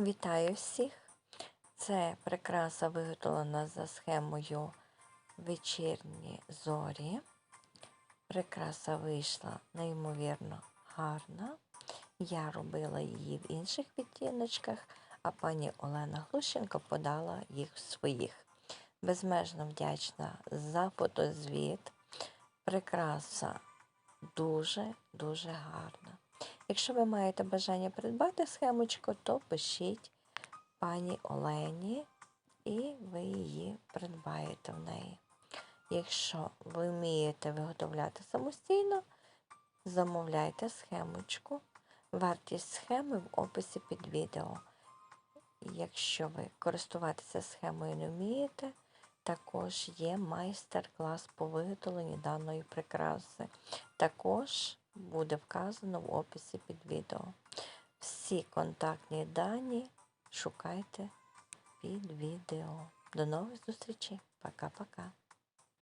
Вітаю всіх! Це прикраса виготовлена за схемою вечірні зорі. Прикраса вийшла неймовірно гарна. Я робила її в інших відтіночках, а пані Олена Глущенко подала їх в своїх. Безмежно вдячна за фотозвіт. Прикраса дуже-дуже гарна. Якщо ви маєте бажання придбати схемочку, то пишіть пані Олені і ви її придбаєте в неї. Якщо ви вмієте виготовляти самостійно, замовляйте схемочку. Вартість схеми в описі під відео. Якщо ви користуватися схемою не вмієте, також є майстер-клас по виготовленню даної прикраси. Також буде вказано в описі під відео. Всі контактні дані шукайте під відео. До нових зустрічей. Пока-пока.